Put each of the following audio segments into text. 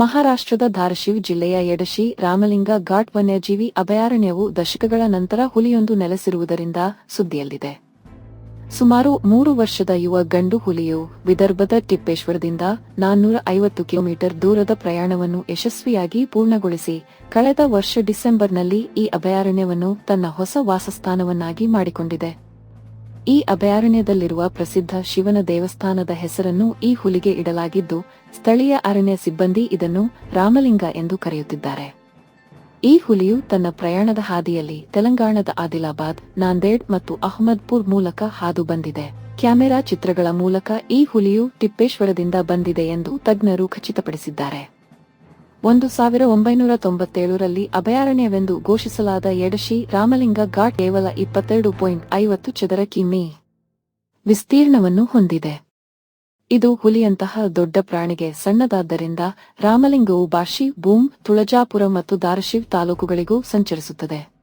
ಮಹಾರಾಷ್ಟ್ರದ ಧಾರಶಿವ್ ಜಿಲ್ಲೆಯ ಎಡಶಿ ರಾಮಲಿಂಗ ಘಾಟ್ ವನ್ಯಜೀವಿ ಅಭಯಾರಣ್ಯವು ದಶಕಗಳ ನಂತರ ಹುಲಿಯೊಂದು ನೆಲೆಸಿರುವುದರಿಂದ ಸುದ್ದಿಯಲ್ಲಿದೆ. ಸುಮಾರು ಮೂರು ವರ್ಷದ ಯುವ ಗಂಡು ಹುಲಿಯು ವಿದರ್ಭದ ಟಿಪ್ಪೇಶ್ವರದಿಂದ ನಾನ್ನೂರ ಐವತ್ತು ಕಿಲೋಮೀಟರ್ ದೂರದ ಪ್ರಯಾಣವನ್ನು ಯಶಸ್ವಿಯಾಗಿ ಪೂರ್ಣಗೊಳಿಸಿ, ಕಳೆದ ವರ್ಷ ಡಿಸೆಂಬರ್ನಲ್ಲಿ ಈ ಅಭಯಾರಣ್ಯವನ್ನು ತನ್ನ ಹೊಸ ವಾಸಸ್ಥಾನವನ್ನಾಗಿ ಮಾಡಿಕೊಂಡಿದೆ. ಈ ಅಭಯಾರಣ್ಯದಲ್ಲಿರುವ ಪ್ರಸಿದ್ಧ ಶಿವನ ದೇವಸ್ಥಾನದ ಹೆಸರನ್ನು ಈ ಹುಲಿಗೆ ಇಡಲಾಗಿದ್ದು, ಸ್ಥಳೀಯ ಅರಣ್ಯ ಸಿಬ್ಬಂದಿ ಇದನ್ನು ರಾಮಲಿಂಗ ಎಂದು ಕರೆಯುತ್ತಿದ್ದಾರೆ. ಈ ಹುಲಿಯು ತನ್ನ ಪ್ರಯಾಣದ ಹಾದಿಯಲ್ಲಿ ತೆಲಂಗಾಣದ ಆದಿಲಾಬಾದ್, ನಾಂದೇಡ್ ಮತ್ತು ಅಹಮದ್ಪುರ್ ಮೂಲಕ ಹಾದು ಬಂದಿದೆ. ಕ್ಯಾಮೆರಾ ಚಿತ್ರಗಳ ಮೂಲಕ ಈ ಹುಲಿಯು ಟಿಪ್ಪೇಶ್ವರದಿಂದ ಬಂದಿದೆ ಎಂದು ತಜ್ಞರು ಖಚಿತಪಡಿಸಿದ್ದಾರೆ. ಒಂದು ಸಾವಿರ ಒಂಬೈನೂರ ತೊಂಬತ್ತೇಳರಲ್ಲಿ ಅಭಯಾರಣ್ಯವೆಂದು ಘೋಷಿಸಲಾದ ಎಡಶಿ ರಾಮಲಿಂಗ ಘಾಟ್ ಕೇವಲ ಇಪ್ಪತ್ತೆರಡು ಪಾಯಿಂಟ್ ಐವತ್ತು ಚದರ ಕಿಮಿ ವಿಸ್ತೀರ್ಣವನ್ನು ಹೊಂದಿದೆ. ಇದು ಹುಲಿಯಂತಹ ದೊಡ್ಡ ಪ್ರಾಣಿಗೆ ಸಣ್ಣದಾದ್ದರಿಂದ ರಾಮಲಿಂಗವು ಬಾಶಿ ಬೂಮ್ ತುಳಜಾಪುರ ಮತ್ತು ದಾರಶಿವ್ ತಾಲೂಕುಗಳಿಗೂ ಸಂಚರಿಸುತ್ತದೆ.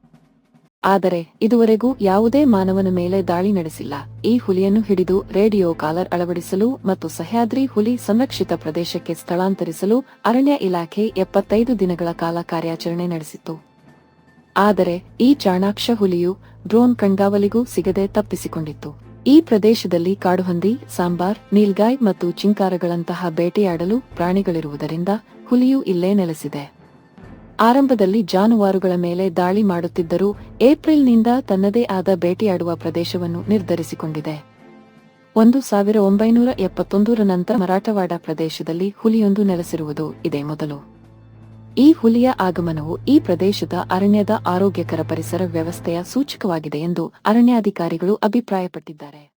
ಆದರೆ ಇದುವರೆಗೂ ಯಾವುದೇ ಮಾನವನ ಮೇಲೆ ದಾಳಿ ನಡೆಸಿಲ್ಲ. ಈ ಹುಲಿಯನ್ನು ಹಿಡಿದು ರೇಡಿಯೋ ಕಾಲರ್ ಅಳವಡಿಸಲು ಮತ್ತು ಸಹ್ಯಾದ್ರಿ ಹುಲಿ ಸಂರಕ್ಷಿತ ಪ್ರದೇಶಕ್ಕೆ ಸ್ಥಳಾಂತರಿಸಲು ಅರಣ್ಯ ಇಲಾಖೆ ಎಪ್ಪತ್ತೈದು ದಿನಗಳ ಕಾಲ ಕಾರ್ಯಾಚರಣೆ ನಡೆಸಿತ್ತು. ಆದರೆ ಈ ಚಾಣಾಕ್ಷ ಹುಲಿಯು ಡ್ರೋನ್ ಕಣ್ಗಾವಲಿಗೂ ಸಿಗದೆ ತಪ್ಪಿಸಿಕೊಂಡಿತ್ತು. ಈ ಪ್ರದೇಶದಲ್ಲಿ ಕಾಡುಹಂದಿ, ಸಾಂಬಾರ್, ನೀಲ್ಗಾಯ್ ಮತ್ತು ಚಿಂಕಾರಗಳಂತಹ ಬೇಟೆಯಾಡಲು ಪ್ರಾಣಿಗಳಿರುವುದರಿಂದ ಹುಲಿಯು ಇಲ್ಲೇ ನೆಲೆಸಿದೆ. ಆರಂಭದಲ್ಲಿ ಜಾನುವಾರುಗಳ ಮೇಲೆ ದಾಳಿ ಮಾಡುತ್ತಿದ್ದರೂ ಏಪ್ರಿಲ್ನಿಂದ ತನ್ನದೇ ಆದ ಬೇಟೆಯಾಡುವ ಪ್ರದೇಶವನ್ನು ನಿರ್ಧರಿಸಿಕೊಂಡಿದೆ. ಒಂದು ಸಾವಿರ ಒಂಬೈನೂರ ಎಪ್ಪತ್ತೊಂದರ ನಂತರ ಮರಾಠವಾಡ ಪ್ರದೇಶದಲ್ಲಿ ಹುಲಿಯೊಂದು ನೆಲೆಸಿರುವುದು ಇದೇ ಮೊದಲು. ಈ ಹುಲಿಯ ಆಗಮನವು ಈ ಪ್ರದೇಶದ ಅರಣ್ಯದ ಆರೋಗ್ಯಕರ ಪರಿಸರ ವ್ಯವಸ್ಥೆಯ ಸೂಚಕವಾಗಿದೆ ಎಂದು ಅರಣ್ಯಾಧಿಕಾರಿಗಳು ಅಭಿಪ್ರಾಯಪಟ್ಟಿದ್ದಾರೆ.